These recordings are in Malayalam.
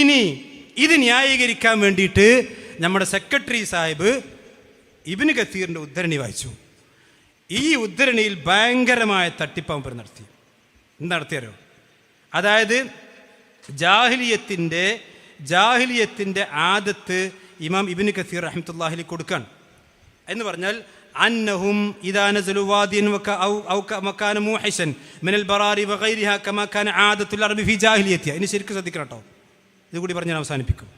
ഇനി ഇത് ന്യായീകരിക്കാൻ വേണ്ടിയിട്ട് നമ്മുടെ സെക്രട്ടറി സാഹിബ് ഇബിന് കത്തീറിന്റെ ഉദ്ധരണി വായിച്ചു. ഈ ഉദ്ധരണിയിൽ ഭയങ്കരമായ തട്ടിപ്പമ്പർ നടത്തി. നടത്തിയാരോ അതായത് ജാഹിലിയത്തിന്റെ ജാഹിലിയത്തിന്റെ ആദത്ത് ഇമാം ഇബിന് കസീർ റഹ്മത്തുല്ലാഹിലി കൊടുക്കാണ്. എന്ന് പറഞ്ഞാൽ അന്നഹും ഇദാന സലുവാദിയൻ മക്കാന മൂഹിസൻ മിനൽ ബറാരി വഗൈരിഹ കമാ കാന ആദത്തുൽ അറബി ഫി ജാഹിലിയത്തിയ ഇനി ശരിക്കും ശ്രദ്ധിക്കണം കേട്ടോ. ഇത് കൂടി പറഞ്ഞ് ഞാൻ അവസാനിപ്പിക്കും.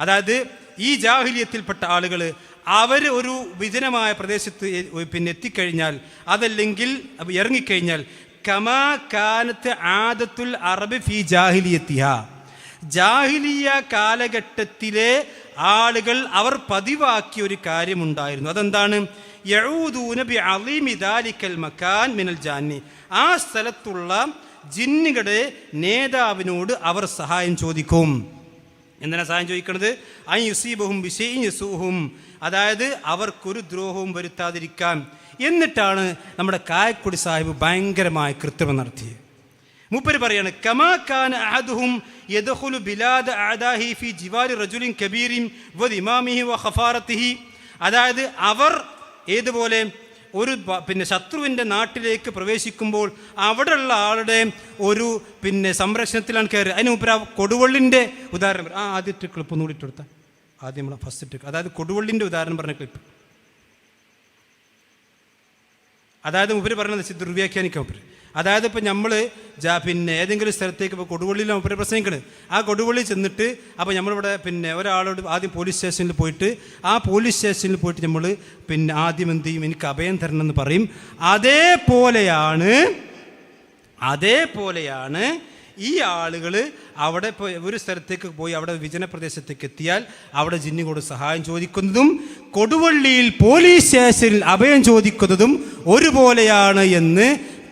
അതായത് ഈ ജാഹിലിയത്തിൽപ്പെട്ട ആളുകൾ അവർ ഒരു വിജനമായ പ്രദേശത്ത് പിന്നെ എത്തിക്കഴിഞ്ഞാൽ അതല്ലെങ്കിൽ ഇറങ്ങിക്കഴിഞ്ഞാൽ കമാ കാനത്ത് ആദത്തുൽ അറബ് ഫി ജാഹിലിയത്തിഹ. ജാഹിലിയ കാലഘട്ടത്തിലെ ആളുകൾ അവർ പതിവാക്കിയ ഒരു കാര്യമുണ്ടായിരുന്നു. അതെന്താണ്? മക്കാൻ മിനൽ ജാന്നി. ആ സ്ഥലത്തുള്ള ജിന്നുകളുടെ നേതാവിനോട് അവർ സഹായം ചോദിക്കും. എന്തിനാ സഹായം ചോദിക്കുന്നത് ഐ യുസീബഹും വിഷയും യസൂഹും. അതായത് അവർക്കൊരു ദ്രോഹവും വരുത്താതിരിക്കാൻ. എന്നിട്ടാണ് നമ്മുടെ കായക്കുടി സാഹിബ് ഭയങ്കരമായ കൃത്രിമം നടത്തിയത്. മൂപ്പര് പറയാണ് കമാ ഖാൻ അഹദുഹും യദഖുലു ബിലാദ് അദാഹി ഫി ജിവാരി റജുലിൻ കബീരിൻ വദ് ഇമാമിഹി വ ഖഫാറത്തിഹി. അതായത് അവർ ഏതുപോലെ ഒരു പിന്നെ ശത്രുവിന്റെ നാട്ടിലേക്ക് പ്രവേശിക്കുമ്പോൾ അവിടെയുള്ള ആളുടെ ഒരു പിന്നെ സംരക്ഷണത്തിലാണ് കയറി അതിന് മുമ്പ് ആ കൊടുവള്ളിന്റെ ഉദാഹരണം ആ ആ ആദ്യത്തെ ക്ലിപ്പ് ഒന്നുകൂടി ഇട്ടെടുത്ത ആദ്യം നമ്മൾ ഫസ്റ്റ് ഇട്ട് അതായത് കൊടുവള്ളിന്റെ ഉദാഹരണം പറഞ്ഞ ക്ലിപ്പ് അതായത് മുപ്പര് പറഞ്ഞത് ദുർവ്യാഖ്യാനിക്കാം മുപ്പര് അതായത് ഇപ്പം നമ്മൾ പിന്നെ ഏതെങ്കിലും സ്ഥലത്തേക്ക് ഇപ്പോൾ കൊടുവള്ളിയിൽ മുപ്പര് പ്രസംഗിക്കണത്. ആ കൊടുവള്ളി ചെന്നിട്ട് അപ്പോൾ നമ്മളിവിടെ പിന്നെ ഒരാളോട് ആദ്യം പോലീസ് സ്റ്റേഷനിൽ പോയിട്ട് ആ പോലീസ് സ്റ്റേഷനിൽ പോയിട്ട് നമ്മൾ പിന്നെ ആദ്യം എന്ത് ചെയ്യും? എനിക്ക് അഭയം തരണം എന്ന് പറയും. അതേപോലെയാണ് അതേപോലെയാണ് ഈ ആളുകൾ അവിടെ ഒരു സ്ഥലത്തേക്ക് പോയി അവിടെ വിജന പ്രദേശത്തേക്ക് എത്തിയാൽ അവിടെ ജിന്നിനോട് സഹായം ചോദിക്കുന്നതും കൊടുവള്ളിയിൽ പോലീസ് സ്റ്റേഷനിൽ അഭയം ചോദിക്കുന്നതും ഒരുപോലെയാണ് എന്ന്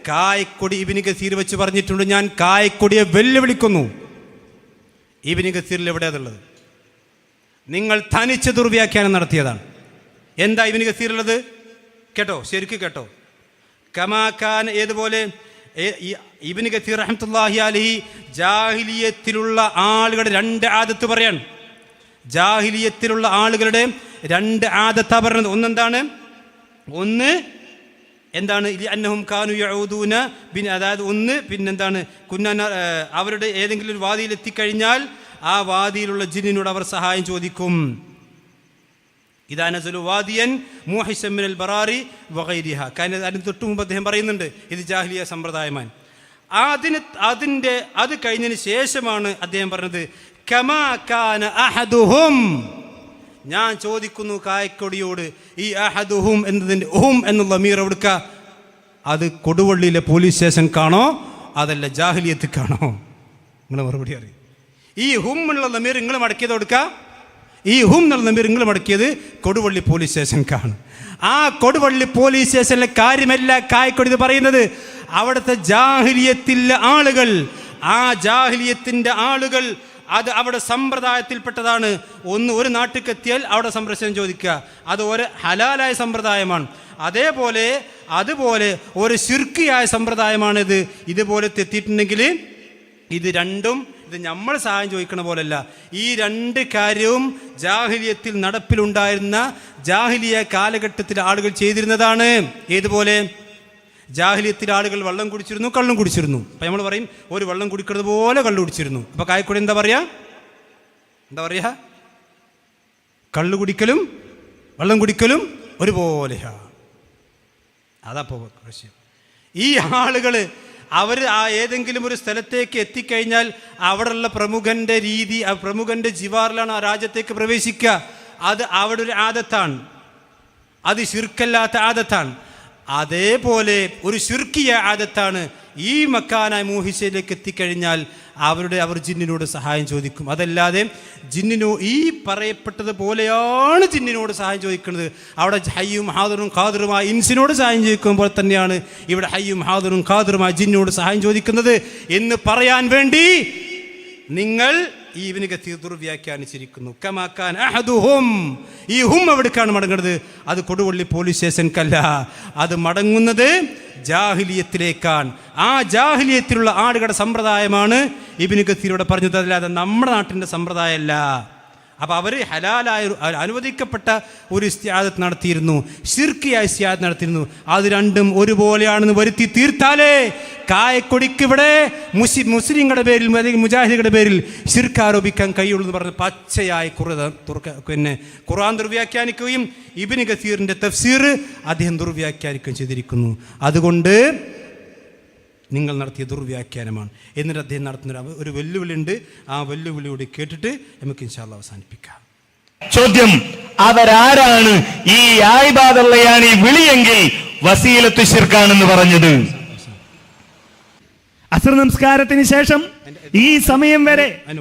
കായക്കൊടി ഇബിന് ഗസീർ വെച്ച് പറഞ്ഞിട്ടുണ്ട്. ഞാൻ കായക്കൊടിയെ വെല്ലുവിളിക്കുന്നു. ഇബിന് ഗസീറിൽ എവിടെയാണുള്ളത് നിങ്ങൾ തനിച്ച് ദുർവ്യാഖ്യാനം നടത്തിയതാണ്. എന്താ ഇബിന് ഗസീറുള്ളത് കേട്ടോ ശരിക്കും കേട്ടോ. കമാക്കാൻ ഏതുപോലെ ഇബിന് ഗസീർ റഹ്മത്തുള്ളാഹി അലി ജാഹിലിയത്തിലുള്ള ആളുകളുടെ രണ്ട് ആദത്ത് പറയാണ്. ജാഹിലിയത്തിലുള്ള ആളുകളുടെ രണ്ട് ആദത്താ പറയുന്നത് ഒന്നെന്താണ്? ഒന്ന് എന്താണ്? അന്നഹും കാനു യഊദൂന പിന്നെ അതായത് ഒന്ന് പിന്നെന്താണ്? കുന്ന അവരുടെ ഏതെങ്കിലും ഒരു വാദിയിൽ എത്തിക്കഴിഞ്ഞാൽ ആ വാദിയിലുള്ള ജിന്നിനോട് അവർ സഹായം ചോദിക്കും. ഇതാനസുലു വാദിയൻ മൂഹിസമ്മിനൽ ബറാറി വകൈരിഹ കാരണം അതിന് തൊട്ട് മുമ്പ് അദ്ദേഹം പറയുന്നുണ്ട് ഇത് ജാഹ്ലിയ സമ്പ്രദായമാണ്. അതിന് അതിന്റെ അത് കഴിഞ്ഞതിന് ശേഷമാണ് അദ്ദേഹം പറഞ്ഞത് കമാ കാന അഹദുഹും. ഞാൻ ചോദിക്കുന്നു കായക്കൊടിയോട് ഈ അഹദുഹും എന്നതിന്റെ ഹും എന്നുള്ള മീർ എവിടുക്ക? അത് കൊടുവള്ളിയിലെ പോലീസ് സ്റ്റേഷൻ കാണോ? അതല്ല ജാഹ്ലിയത്ത് കാണോ? നിങ്ങൾ മറുപടി അറിയും. ഈ ഹും എന്നുള്ള നമീർ നിങ്ങൾ മടക്കിയത് കൊടുക്കുക ഈ ഹും എന്നുള്ള നമീർ നിങ്ങൾ മടക്കിയത് കൊടുവള്ളി പോലീസ് സ്റ്റേഷൻ കാണും. ആ കൊടുവള്ളി പോലീസ് സ്റ്റേഷനിലെ കാര്യമല്ല കായക്കൊടി പറയുന്നത്. അവിടുത്തെ ജാഹിലിയത്തിലെ ആളുകൾ ആ ജാഹിലിയത്തിന്റെ ആളുകൾ അത് അവിടെ സമ്പ്രദായത്തിൽപ്പെട്ടതാണ്. ഒന്ന് ഒരു നാട്ടിലേക്ക് അവിടെ സംരക്ഷണം ചോദിക്കുക. അത് ഒരു ഹലാലായ സമ്പ്രദായമാണ്. അതേപോലെ അതുപോലെ ഒരു ശുർക്കിയായ സമ്പ്രദായമാണിത്. ഇതുപോലെ എത്തിയിട്ടുണ്ടെങ്കിൽ ഇത് രണ്ടും ഇത് നമ്മൾ സഹായം ചോദിക്കണ പോലല്ല. ഈ രണ്ട് കാര്യവും ജാഹിലിയത്തിൽ നടപ്പിലുണ്ടായിരുന്ന ജാഹിലിയ കാലഘട്ടത്തിൽ ആളുകൾ ചെയ്തിരുന്നതാണ്. ഏതുപോലെ? ജാഹിലിയത്തിൽ ആളുകൾ വെള്ളം കുടിച്ചിരുന്നു കള്ളും കുടിച്ചിരുന്നു. അപ്പം നമ്മൾ പറയും ഒരു വെള്ളം കുടിക്കുന്നത് പോലെ കള്ളു കുടിച്ചിരുന്നു. അപ്പോൾ കായക്കൂടെ എന്താ പറയാ? എന്താ പറയാ? കള്ളു കുടിക്കലും വെള്ളം കുടിക്കലും ഒരുപോലെയാ. അതപ്പോ പ്രശ്നം. ഈ ആളുകൾ അവർ ആ ഏതെങ്കിലും ഒരു സ്ഥലത്തേക്ക് എത്തിക്കഴിഞ്ഞാൽ അവിടെയുള്ള പ്രമുഖന്റെ രീതി ആ പ്രമുഖന്റെ ജിവാറിലാണ് ആ രാജ്യത്തേക്ക് പ്രവേശിക്കുക. അത് അവിടെ ഒരു ആദത്താണ്. അത് ശിർക്കല്ലാത്ത ആദത്താണ്. അതേപോലെ ഒരു ശുർക്കിയ ആദത്താണ് ഈ മക്കാനായ മൂഹിസയിലേക്ക് എത്തിക്കഴിഞ്ഞാൽ അവരുടെ അവർ ജിന്നിനോട് സഹായം ചോദിക്കും. അതല്ലാതെ ജിന്നിനോ ഈ പറയപ്പെട്ടത് പോലെയാണ് ജിന്നിനോട് സഹായം ചോദിക്കുന്നത്. അവിടെ ഹയ്യും ഹാദറും ഖാദറുമായ ഇൻസിനോട് സഹായം ചോദിക്കുമ്പോൾ തന്നെയാണ് ഇവിടെ ഹയ്യും ഹാദറും ഖാദറുമായ ജിന്നിനോട് സഹായം ചോദിക്കുന്നത് എന്ന് പറയാൻ വേണ്ടി നിങ്ങൾ ഈ ഇവന് കത്തീർ ദുർവ്യാഖ്യാനിച്ചിരിക്കുന്നു കമാക്കാൻ അഹദുഹും. ഈ ഹും എവിടേക്കാണ് മടങ്ങുന്നത്? അത് കൊടുവള്ളി പോലീസ് സ്റ്റേഷൻക്കല്ല. അത് മടങ്ങുന്നത് ജാഹിലിയത്തിലേക്കാണ്. ആ ജാഹിലിയത്തിലുള്ള ആടുകളുടെ സമ്പ്രദായമാണ് ഇബിന് കത്തീർ പറഞ്ഞത്. അല്ലാതെ നമ്മുടെ നാട്ടിന്റെ സമ്പ്രദായമല്ല. അപ്പോൾ അവർ ഹലാലായ അനുവദിക്കപ്പെട്ട ഒരു ഇസ്ത്യാദത്ത് നടത്തിയിരുന്നു ശിർക്കിയായി ഇസ്തിയാദത്ത് നടത്തിയിരുന്നു. അത് രണ്ടും ഒരുപോലെയാണെന്ന് വരുത്തി തീർത്താലേ. കായക്കൊടിക്ക് ഇവിടെ മുസി മുസ്ലിങ്ങളുടെ പേരിൽ അല്ലെങ്കിൽ മുജാഹിദികളുടെ പേരിൽ ശിർക്ക് ആരോപിക്കാൻ കഴിയുള്ളൂ എന്ന് പറഞ്ഞ് പച്ചയായി കുറ പിന്നെ ഖുറാൻ ദുർവ്യാഖ്യാനിക്കുകയും ഇബിന് ഗസീറിന്റെ തഫ്സീർ അദ്ദേഹം ദുർവ്യാഖ്യാനിക്കുകയും ചെയ്തിരിക്കുന്നു. അതുകൊണ്ട് നിങ്ങൾ നടത്തിയ ദുർവ്യാഖ്യാനമാണ്. എന്നിട്ട് അദ്ദേഹം നടത്തുന്ന ഒരു- വെല്ലുവിളി ഉണ്ട് ആ വെല്ലുവിളിയോട് കേട്ടിട്ട് നമുക്ക് ഇൻഷാല്ല അവസാനിപ്പിക്കാം. ചോദ്യം അവരാരാണ് ഈ ആയിബാദുള്ളയാണ് ഈ വിളിയെങ്കിൽ വസീലത്ത് ശിർക്കാണെന്ന് പറഞ്ഞത്? അസർ നമസ്കാരത്തിന് ശേഷം ഈ സമയം വരെ അതിന്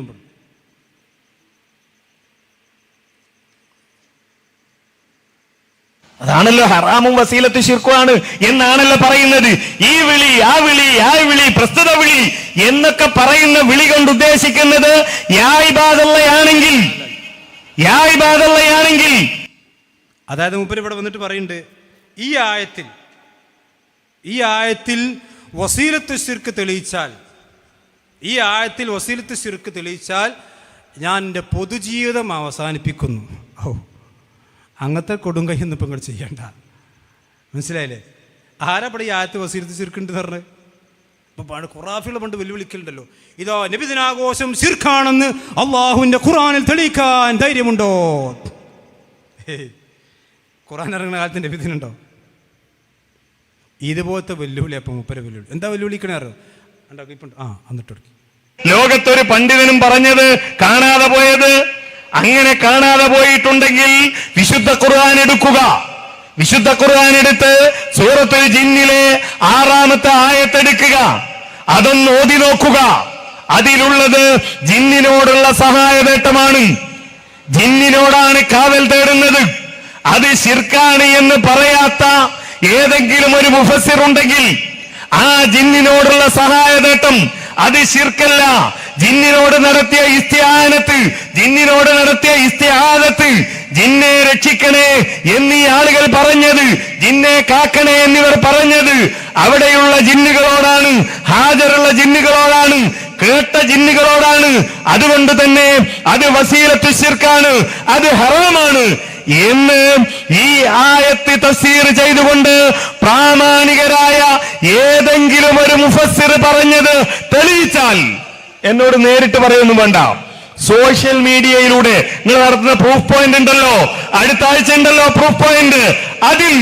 അതാണല്ലോ ഹറാമും വസീലത്ത് ശിർക്കുമാണ് എന്നാണല്ലോ പറയുന്നത്. ഈ വിളി ആ വിളി ആ വിളി പ്രസ്തുത വിളി എന്നൊക്കെ പറയുന്ന വിളി കൊണ്ട് ഉദ്ദേശിക്കുന്നത് യാണെങ്കിൽ യാണെങ്കിൽ അതായത് മൂപ്പര് ഇവിടെ വന്നിട്ട് പറയുന്നുണ്ട് ഈ ആയത്തിൽ ഈ ആയത്തിൽ വസീലത്ത് ശിർക്ക് തെളിയിച്ചാൽ ഈ ആയത്തിൽ വസീലത്ത് ശിർക്ക് തെളിയിച്ചാൽ ഞാൻ എന്റെ പൊതുജീവിതം അവസാനിപ്പിക്കുന്നു. ഓ അങ്ങനത്തെ കൊടുങ്കൈയൊന്നും ഇപ്പം ഇങ്ങോട്ട് ചെയ്യണ്ട. മനസ്സിലായില്ലേ? ആരാ പടി ആയത്ത് വസീരത്ത് ചുരുക്കുണ്ട് പറഞ്ഞത് ഇപ്പം പാട് ഖുറാഫികൾ പണ്ട് വെല്ലുവിളിക്കലുണ്ടല്ലോ. ഇതോ നബിദിനാഘോഷം ശിർക്കാണെന്ന് അള്ളാഹുവിന്റെ ഖുറാനിൽ തെളിയിക്കാൻ ധൈര്യമുണ്ടോ? ഖുറാൻ ഇറങ്ങുന്ന കാലത്ത് നബിദിനുണ്ടോ? ഇതുപോലത്തെ വെല്ലുവിളി അപ്പം മുപ്പര വെല്ലുവിളി. എന്താ വെല്ലുവിളിക്കണേ ഉണ്ടാക്കി ഇപ്പം ആ എന്നിട്ട് ലോകത്തൊരു പണ്ഡിതനും പറഞ്ഞത് കാണാതെ പോയത് അങ്ങനെ കാണാതെ പോയിട്ടുണ്ടെങ്കിൽ വിശുദ്ധ ഖുർആൻ എടുക്കുക. വിശുദ്ധ ഖുർആൻ എടുത്ത് സൂറത്തുൽ ജിന്നിലെ ആറാമത്തെ ആയത്തെടുക്കുക അതൊന്ന് ഓതി നോക്കുക. അതിലുള്ളത് ജിന്നിനോടുള്ള സഹായവേട്ടമാണ് ജിന്നിനോടാണ് കാവൽ തേടുന്നത്. അത് ശിർക്കാണ് എന്ന് പറയാത്ത ഏതെങ്കിലും ഒരു മുഫസിർ ഉണ്ടെങ്കിൽ ആ ജിന്നിനോടുള്ള സഹായതേട്ടം അത് ശിർക്കല്ല. ജിന്നിനോട് നടത്തിയ ഇസ്തിയാനത്ത് ജിന്നിനോട് നടത്തിയ ഇസ്തിയാനത്ത് ജിന്നെ രക്ഷിക്കണേ എന്നീ ആളുകൾ പറഞ്ഞത് ജിന്നെ കാക്കണേ എന്നിവർ പറഞ്ഞത് അവിടെയുള്ള ജിന്നുകളോടാണ് ഹാജരുള്ള ജിന്നുകളോടാണ് കേട്ട ജിന്നുകളോടാണ്. അതുകൊണ്ട് തന്നെ അത് വസീലത്ത് ശിർക്കാണ് അത് ഹറാമാണ് എന്ന് ഈ ആയത്ത് തഫ്സീർ ചെയ്തുകൊണ്ട് പ്രാമാണികരായ ഏതെങ്കിലും ഒരു മുഫസ്സിർ പറഞ്ഞത് തെളിയിച്ചാൽ എന്നോട് നേരിട്ട് പറയൊന്നും വേണ്ട. സോഷ്യൽ മീഡിയയിലൂടെ നിങ്ങൾ നടത്തുന്ന പ്രൂഫ് പോയിന്റ് ഉണ്ടല്ലോ. അടുത്ത ആഴ്ച ഉണ്ടല്ലോ പ്രൂഫ് പോയിന്റ് അതിൽ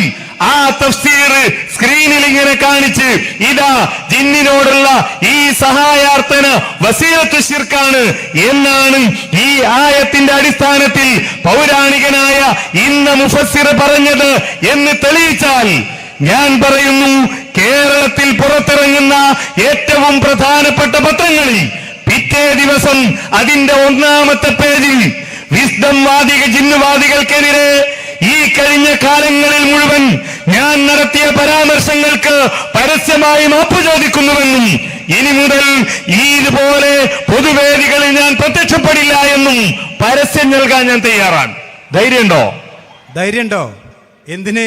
ആ തഫ്സീർ സ്ക്രീനിൽ ഇങ്ങനെ കാണിച്ച് ഇതാ ജിന്നിനോടുള്ള ഈ സഹായാർത്ഥന വസീലത്ത് ശിർക്കാണ് എന്നാണ് ഈ ആയത്തിന്റെ അടിസ്ഥാനത്തിൽ പൗരാണികനായ ഇന്ന മുഫസ്സിർ പറഞ്ഞത് എന്ന് തെളിയിച്ചാൽ ഞാൻ പറയുന്നു കേരളത്തിൽ പുറത്തിറങ്ങുന്ന ഏറ്റവും പ്രധാനപ്പെട്ട പത്രങ്ങളിൽ പിറ്റേ ദിവസം അതിന്റെ ഒന്നാമത്തെ പേജിൽ വിസ്ഡം വാദിക ജിന്നുവാദികൾക്കെതിരെ ഈ കഴിഞ്ഞ കാലങ്ങളിൽ മുഴുവൻ ഞാൻ നടത്തിയ പരാമർശങ്ങൾക്ക് പരസ്യമായി മാപ്പ് ചോദിക്കുന്നുവെന്നും ഇനി മുതൽ ഇതുപോലെ പൊതുവേദികളിൽ ഞാൻ പ്രത്യക്ഷപ്പെടില്ല എന്നും പരസ്യം നൽകാൻ ഞാൻ തയ്യാറാണ്. ധൈര്യമുണ്ടോ? ധൈര്യമുണ്ടോ? എന്തിന്?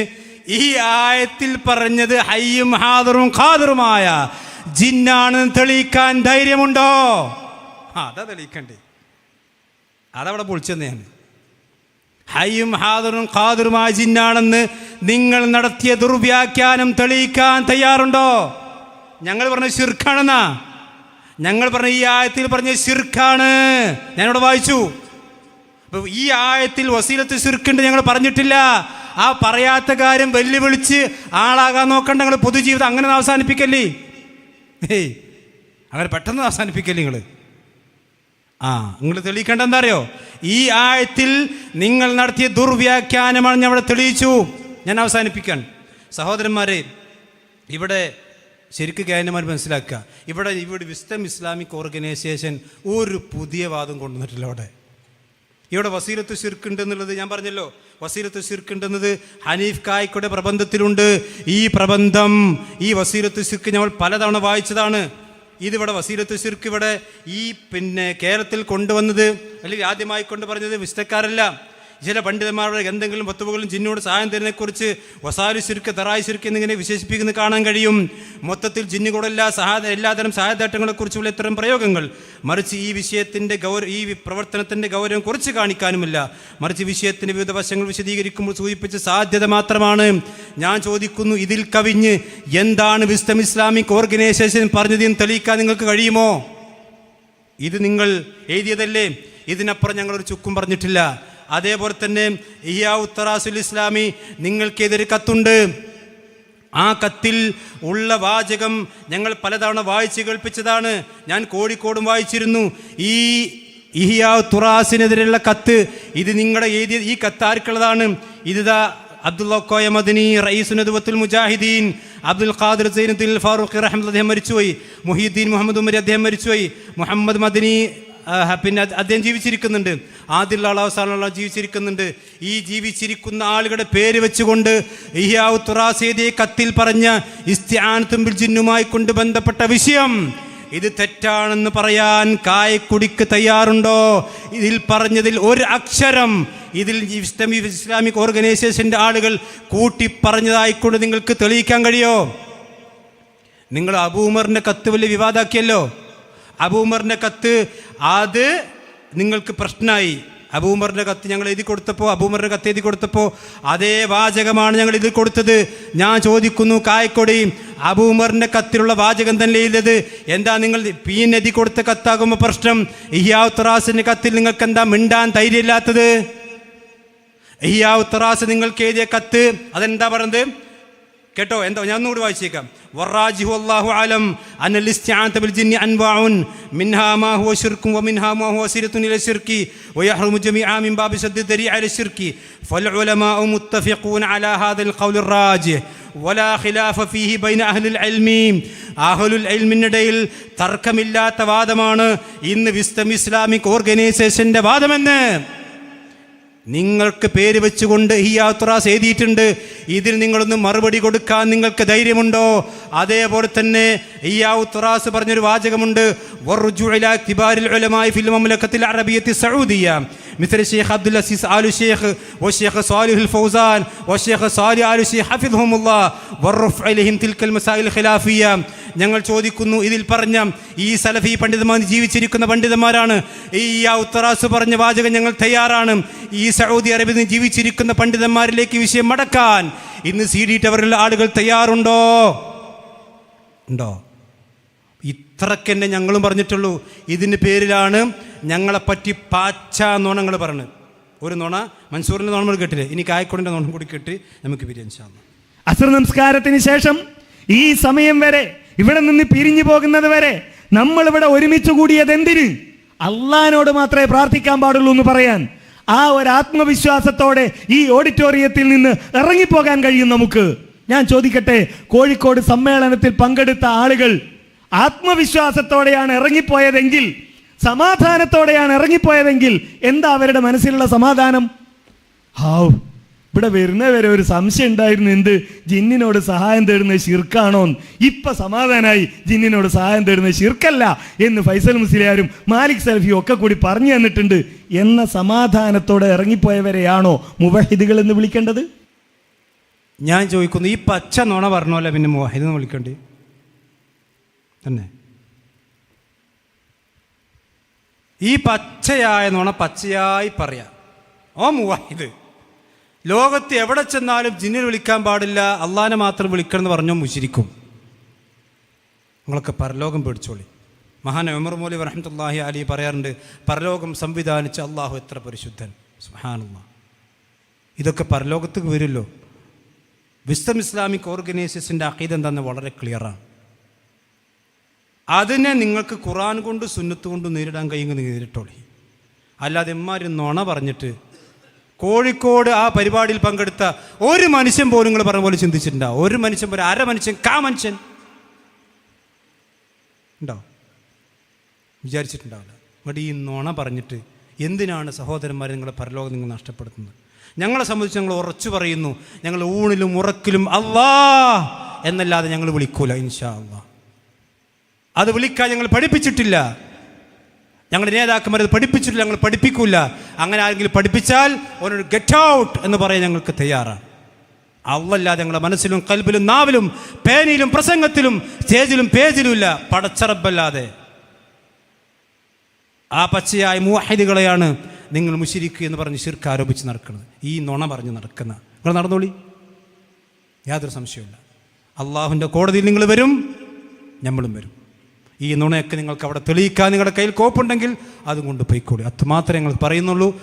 ഈ ആയത്തിൽ പറഞ്ഞത് ഹയ്യും ഹാദറും ഖാദറുമായ ജിന്നാണെന്ന് തെളിയിക്കാൻ ധൈര്യമുണ്ടോ? അതാ തെളിയിക്കണ്ടേ. അതവിടെ പൊളിച്ചെന്നെയാണ് ഹയ്യും ഹാദറും ഖാദറുമായ ജിന്നാണെന്ന് നിങ്ങൾ നടത്തിയ ദുർവ്യാഖ്യാനം തെളിയിക്കാൻ തയ്യാറുണ്ടോ? ഞങ്ങൾ പറഞ്ഞ ശിർക്കാണെന്നാ ഞങ്ങൾ പറഞ്ഞ ഈ ആയത്തിൽ പറഞ്ഞ ശിർക്കാണ് ഞാനിവിടെ വായിച്ചു. ഈ ആയത്തിൽ വസീലത്ത് ശിർക്കുണ്ട് ഞങ്ങൾ പറഞ്ഞിട്ടില്ല. ആ പറയാത്ത കാര്യം വെല്ലുവിളിച്ച് ആളാകാൻ നോക്കണ്ട. നിങ്ങൾ പൊതുജീവിതം അങ്ങനെ അവസാനിപ്പിക്കല്ലേ? ഏയ് അങ്ങനെ പെട്ടെന്ന് അവസാനിപ്പിക്കല്ലേ നിങ്ങൾ ആ നിങ്ങൾ തെളിയിക്കേണ്ട എന്താ അറിയോ ഈ ആയത്തിൽ നിങ്ങൾ നടത്തിയ ദുർവ്യാഖ്യാനമാണ് ഞാൻ അവിടെ തെളിയിച്ചു. ഞാൻ അവസാനിപ്പിക്കാൻ. സഹോദരന്മാരെ ഇവിടെ ശരിക്കും കാര്യന്മാർ മനസ്സിലാക്കുക. ഇവിടെ ഇവിടെ വിസ്തം ഇസ്ലാമിക് ഓർഗനൈസേഷൻ ഒരു പുതിയ വാദം കൊണ്ടുവന്നിട്ടില്ല അവിടെ. ഇവിടെ വസീലത്ത് ശിർക്കുണ്ട് എന്നുള്ളത് ഞാൻ പറഞ്ഞല്ലോ. വസീലത്ത് ശിർക്കുണ്ടെന്നത് ഹനീഫ് കായ്ക്കയുടെ പ്രബന്ധത്തിലുണ്ട്. ഈ പ്രബന്ധം ഈ വസീലത്ത് ശിർക്ക് ഞങ്ങൾ പലതവണ വായിച്ചതാണ്. ഇതിവിടെ വസീലത്ത് ശിർക്ക് ഇവിടെ ഈ പിന്നെ കേരളത്തിൽ കൊണ്ടുവന്നത് അല്ലെങ്കിൽ ആദ്യമായി കൊണ്ട് പറഞ്ഞത് വിശുദ്ധക്കാരല്ല ചില പണ്ഡിതന്മാരുടെ എന്തെങ്കിലും വത്തുവകളും ജിന്നോട് സഹായം തരുന്നതിനെക്കുറിച്ച് വസാലു ചുരുക്ക് തറായി ചുരുക്ക് എന്നിങ്ങനെ വിശേഷിപ്പിക്കുന്നത് കാണാൻ കഴിയും. മൊത്തത്തിൽ ജിന്നുകൂടെല്ലാ സഹായ എല്ലാതരം സഹായതേട്ടങ്ങളെക്കുറിച്ചുള്ള ഇത്തരം പ്രയോഗങ്ങൾ മറിച്ച് ഈ വിഷയത്തിന്റെ ഗൗരവ ഈ പ്രവർത്തനത്തിന്റെ ഗൗരവം കുറച്ച് കാണിക്കാനുമില്ല. മറിച്ച് വിഷയത്തിന്റെ വിവിധ വശങ്ങൾ വിശദീകരിക്കുമ്പോൾ സൂചിപ്പിച്ച സാധ്യത മാത്രമാണ്. ഞാൻ ചോദിക്കുന്നു ഇതിൽ കവിഞ്ഞ് എന്താണ് വിസ്തം ഇസ്ലാമിക് ഓർഗനൈസേഷൻ പറഞ്ഞതെന്ന് തെളിയിക്കാൻ നിങ്ങൾക്ക് കഴിയുമോ? ഇത് നിങ്ങൾ എഴുതിയതല്ലേ? ഇതിനപ്പുറം ഞങ്ങളൊരു ചുക്കും പറഞ്ഞിട്ടില്ല. അതേപോലെ തന്നെ ഇയാ ഉത്തറാസുൽ ഇസ്ലാമി നിങ്ങൾക്കെതിരെ കത്തുണ്ട്. ആ കത്തിൽ ഉള്ള വാചകം ഞങ്ങൾ പലതവണ വായിച്ച് കേൾപ്പിച്ചതാണ്. ഞാൻ കോഴിക്കോടും വായിച്ചിരുന്നു. ഈ ഇഹിയാ തുറാസിനെതിരെയുള്ള കത്ത് ഇത് നിങ്ങളുടെ എഴുതിയ ഈ കത്ത് ആർക്കുള്ളതാണ്? ഇതാ അബ്ദുള്ള കോയ മദനി റയീസ് നദുവത്തുൽ മുജാഹിദീൻ അബ്ദുൽ ഖാദിർ സൈനുദ്ദീൻ ഫാറൂഖ് റഹ്മദ് അദ്ദേഹം മരിച്ചുപോയി. മുഹീദ്ദീൻ മുഹമ്മദ് ഉമരി അദ്ദേഹം മരിച്ചുപോയി. മുഹമ്മദ് മദനി പിന്നെ അദ്ദേഹം ജീവിച്ചിരിക്കുന്നുണ്ട്. ആദ്യമുള്ള ആൾ അവസാനമുള്ള ആൾ ജീവിച്ചിരിക്കുന്നുണ്ട്. ഈ ജീവിച്ചിരിക്കുന്ന ആളുകളുടെ പേര് വെച്ചുകൊണ്ട് ഇഹിയാവ് തുറാസേദിയെ കത്തിൽ പറഞ്ഞ ഇസ്ത്യാനത്തുമ്പിൽ ജിന്നുമായി കൊണ്ട് ബന്ധപ്പെട്ട വിഷയം. ഇത് തെറ്റാണെന്ന് പറയാൻ കായക്കുടിക്ക് തയ്യാറുണ്ടോ? ഇതിൽ പറഞ്ഞതിൽ ഒരു അക്ഷരം. ഇതിൽ ഇസ്ലാമിക് ഇസ്ലാമിക് ഓർഗനൈസേഷന്റെ ആളുകൾ കൂട്ടി പറഞ്ഞതായിക്കൊണ്ട് നിങ്ങൾക്ക് തെളിയിക്കാൻ കഴിയോ? നിങ്ങൾ അബൂമറിന്റെ കത്ത് വലിയ വിവാദമാക്കിയല്ലോ അബൂമറിന്റെ കത്ത് അത് നിങ്ങൾക്ക് പ്രശ്നമായി. അബൂമറിന്റെ കത്ത് ഞങ്ങൾ എഴുതി കൊടുത്തപ്പോൾ അബൂമറിന്റെ കത്ത് എഴുതി കൊടുത്തപ്പോൾ അതേ വാചകമാണ് ഞങ്ങൾ ഇത് കൊടുത്തത്. ഞാൻ ചോദിക്കുന്നു കായക്കൊടി അബൂമറിന്റെ കത്തിലുള്ള വാചകം തന്നെ എഴുതിയത്. എന്താ നിങ്ങൾ പീൻ എഴുതി കൊടുത്ത കത്താകുമ്പോൾ പ്രശ്നം? ഇഹിയാവ് കത്തിൽ നിങ്ങൾക്ക് എന്താ മിണ്ടാൻ ധൈര്യമില്ലാത്തത്? ഇഹിയാവ് നിങ്ങൾക്ക് എഴുതിയ കത്ത് അതെന്താ പറഞ്ഞത് കേട്ടോ എന്താ ഞാൻ ഒന്നുകൂടി വായിച്ചേക്കാം والراجح والله أعلم أن الاستعانة بالجن أنواع منها ما هو شرك ومنها ما هو وسيلة إلى الشرك ويحرم جميعا من باب سد الذريعة على الشرك فالعلماء متفقون على هذا القول الراجح ولا خلاف فيه بين أهل العلم അഹലുൽ ഇൽമിനിടയിൽ തർക്കമില്ലാത്ത വാദമാണ് ഇന്ന് വിസ്തം ഇസ്ലാമിക് ഓർഗനൈസേഷന്റെ വാദമെന്ന് നിങ്ങൾക്ക് പേര് വെച്ചുകൊണ്ട് ഈ യാത്രാസ് എഴുതിയിട്ടുണ്ട് ഇതിൽ നിങ്ങളൊന്ന് മറുപടി കൊടുക്കാൻ നിങ്ങൾക്ക് ധൈര്യമുണ്ടോ അതേപോലെ തന്നെ ഈ യാത്രാസ് പറഞ്ഞൊരു വാചകമുണ്ട് വറുജു ഇലാ കിബാരിൽ ഉലമായി ഫിൽ മംലക്കത്തിൽ അറബിയത്തി സഊദിയ مثل الشيخ عبد العزيز آل الشيخ والشيخ صالح الفوزان والشيخ صالح آل الشيخ حفظهم الله والرفع إليهم تلك المسائل الخلافية ഞങ്ങൾ ചോദിക്കുന്നു ഇതിൽ പറഞ്ഞ ഈ സലഫി പണ്ഡിതന്മാർ ജീവിച്ചിരിക്കുന്ന പണ്ഡിതന്മാരാണ്. ഈ ഉത്തറാസ് പറഞ്ഞ വാചകം ഞങ്ങൾ തയ്യാറാണ്. ഈ സൗദി അറേബ്യയിൽ ജീവിച്ചിരിക്കുന്ന പണ്ഡിതന്മാരിലേക്ക് വിഷയം മടക്കാൻ. ഇന്ന് സി ഡി ടവറിലുള്ള ആളുകൾ തയ്യാറുണ്ടോ? ഉണ്ടോ? ഇത്രക്കെന്നെ ഞങ്ങളും പറഞ്ഞിട്ടുള്ളൂ. ഇതിന്റെ പേരിലാണ് ഞങ്ങളെപ്പറ്റി പാച്ച നുണങ്ങൾ പറഞ്ഞത് ഒരു നുണ മൻസൂറിന്റെ നുണ നമ്മൾ കേട്ടില്ലേ? ഇനി കായക്കൊടിന്റെ നുണം കൂടി കേട്ട് നമുക്ക് ബിരിയാണി അസർ നമസ്കാരത്തിന് ശേഷം ഈ സമയം വരെ ഇവിടെ നിന്ന് പിരിഞ്ഞു പോകുന്നത് വരെ നമ്മൾ ഇവിടെ ഒരുമിച്ച് കൂടിയത് എന്തിന്? അള്ളഹാനോട് മാത്രമേ പ്രാർത്ഥിക്കാൻ പാടുള്ളൂ എന്ന് പറയാൻ. ആ ഒരു ആത്മവിശ്വാസത്തോടെ ഈ ഓഡിറ്റോറിയത്തിൽ നിന്ന് ഇറങ്ങിപ്പോകാൻ കഴിയും നമുക്ക്. ഞാൻ ചോദിക്കട്ടെ കോഴിക്കോട് സമ്മേളനത്തിൽ പങ്കെടുത്ത ആളുകൾ ആത്മവിശ്വാസത്തോടെയാണ് ഇറങ്ങിപ്പോയതെങ്കിൽ സമാധാനത്തോടെയാണ് ഇറങ്ങിപ്പോയതെങ്കിൽ എന്താ അവരുടെ മനസ്സിലുള്ള സമാധാനം? ഹാവ്. ഇവിടെ വരുന്നവരെ ഒരു സംശയം ഉണ്ടായിരുന്നു. എന്ത്? ജിന്നിനോട് സഹായം തേടുന്നത് ഷിർക്കാണോ ഇപ്പൊ സമാധാനായി ജിന്നിനോട് സഹായം തേടുന്ന ഷിർക്കല്ല എന്ന് ഫൈസൽ മുസ്ലിയാരും മാലിക് സൽഫിയും ഒക്കെ കൂടി പറഞ്ഞു തന്നിട്ടുണ്ട്. എന്ന സമാധാനത്തോടെ ഇറങ്ങിപ്പോയവരെയാണോ മുവഹിദുകൾ എന്ന് വിളിക്കേണ്ടത്? ഞാൻ ചോദിക്കുന്നു ഈ പച്ച നുണ പറഞ്ഞോല്ല പിന്നെ മുവാഹിദ് എന്ന് വിളിക്കണ്ടേ? തന്നെ. ഈ പച്ചയായ നുണ പച്ചയായി പറയാം. ഓ മുവാഹിദ്. ലോകത്ത് എവിടെ ചെന്നാലും ജിന്നിനെ വിളിക്കാൻ പാടില്ല. അള്ളാനെ മാത്രം വിളിക്കണം എന്ന് പറഞ്ഞോ മുശിരിക്കും നിങ്ങളൊക്കെ പരലോകം പേടിച്ചോളി. മഹാൻ ഉമർ മോലി വറഹമത്തല്ലാഹി അലി പറയാറുണ്ട് പരലോകം സംവിധാനിച്ച അള്ളാഹു എത്ര പരിശുദ്ധൻ. സുഹാനുള്ള ഇതൊക്കെ പരലോകത്തേക്ക് വരുമല്ലോ. വിസ്തം ഇസ്ലാമിക് ഓർഗനൈസേഷന്റെ അക്കീത് തന്നെ വളരെ ക്ലിയറാണ്. അതിനെ നിങ്ങൾക്ക് ഖുറാൻ കൊണ്ട് സുന്നത്ത് കൊണ്ട് നേരിടാൻ കഴിയുമെന്ന് നേരിട്ടോളി. അല്ലാതെ എമ്മാരും നുണ പറഞ്ഞിട്ട് കോഴിക്കോട് ആ പരിപാടിയിൽ പങ്കെടുത്ത ഒരു മനുഷ്യൻ പോലും നിങ്ങൾ പറഞ്ഞ പോലെ ചിന്തിച്ചിട്ടുണ്ടാവും ഒരു മനുഷ്യൻ പോലും അര മനുഷ്യൻ കാ മനുഷ്യൻ? ഉണ്ടോ? വിചാരിച്ചിട്ടുണ്ടാവില്ല. ഇവിടെ ഈ നുണ പറഞ്ഞിട്ട് എന്തിനാണ് സഹോദരന്മാരെ നിങ്ങളെ പരലോകം നിങ്ങൾ നഷ്ടപ്പെടുത്തുന്നത്? ഞങ്ങളെ സംബന്ധിച്ച് ഞങ്ങൾ ഉറച്ചു പറയുന്നു ഞങ്ങൾ ഊണിലും ഉറക്കിലും അള്ളാ എന്നല്ലാതെ ഞങ്ങൾ വിളിക്കൂല ഇൻഷാ അള്ളാ അത് വിളിക്കാൻ ഞങ്ങൾ പഠിപ്പിച്ചിട്ടില്ല. ഞങ്ങളുടെ നേതാക്കന്മാരത് പഠിപ്പിച്ചിട്ടില്ല ഞങ്ങൾ പഠിപ്പിക്കൂല. അങ്ങനെ ആരെങ്കിലും പഠിപ്പിച്ചാൽ ഒരു ഗെറ്റ് ഔട്ട് എന്ന് പറയാൻ ഞങ്ങൾക്ക് തയ്യാറാണ്. അവല്ലാതെ ഞങ്ങളുടെ മനസ്സിലും കൽബിലും നാവിലും പേനയിലും പ്രസംഗത്തിലും സ്റ്റേജിലും പേജിലും ഇല്ല. പടച്ചറബല്ലാതെ. ആ പച്ചയായ മൂഹിദികളെയാണ് നിങ്ങൾ മുശിരിക്കുക എന്ന് പറഞ്ഞ് ശിർക്ക് ആരോപിച്ച് നടക്കുന്നത്. ഈ നുണ പറഞ്ഞ് നടക്കുന്ന. നിങ്ങൾ നടന്നോളി. യാതൊരു സംശയമില്ല അള്ളാഹുവിന്റെ കോടതിയിൽ നിങ്ങൾ വരും നമ്മളും വരും. ഈ നുണയൊക്കെ നിങ്ങൾക്ക് അവിടെ തെളിയിക്കാൻ നിങ്ങളുടെ കയ്യിൽ കോപ്പുണ്ടെങ്കിൽ അതും കൊണ്ട് പോയിക്കോളി. അത് മാത്രമേ ഞങ്ങൾ പറയുന്നുള്ളൂ.